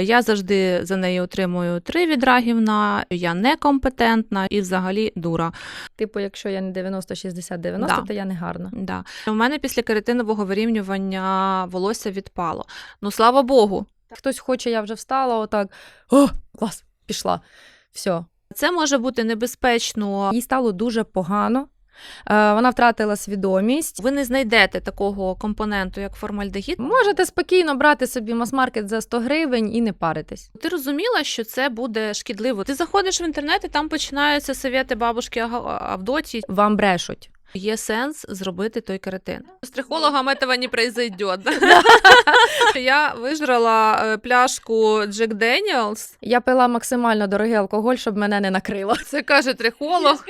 Я завжди за неї отримую три відра гівна, я некомпетентна і взагалі дура. Типу, якщо я не 90-60-90, Да. то я не гарна. Да. У мене після кератинового вирівнювання волосся відпало. Ну слава Богу. Хтось хоче, я вже встала, отак. О, клас, пішла. Все. Це може бути небезпечно. Їй стало дуже погано. Е, Вона втратила свідомість. Ви не знайдете такого компоненту, як формальдегід. Можете спокійно брати собі мас-маркет за 100 гривень і не паритись. Ти розуміла, що це буде шкідливо. Ти заходиш в інтернет, і там починаються совєти бабушки Авдоті. Вам брешуть. Є сенс зробити той кератин. З трихологом этого не произойде. Я вижрала е, пляшку Джек Деніелс. Я пила максимально дорогий алкоголь, щоб мене не накрило. Це каже трихолог.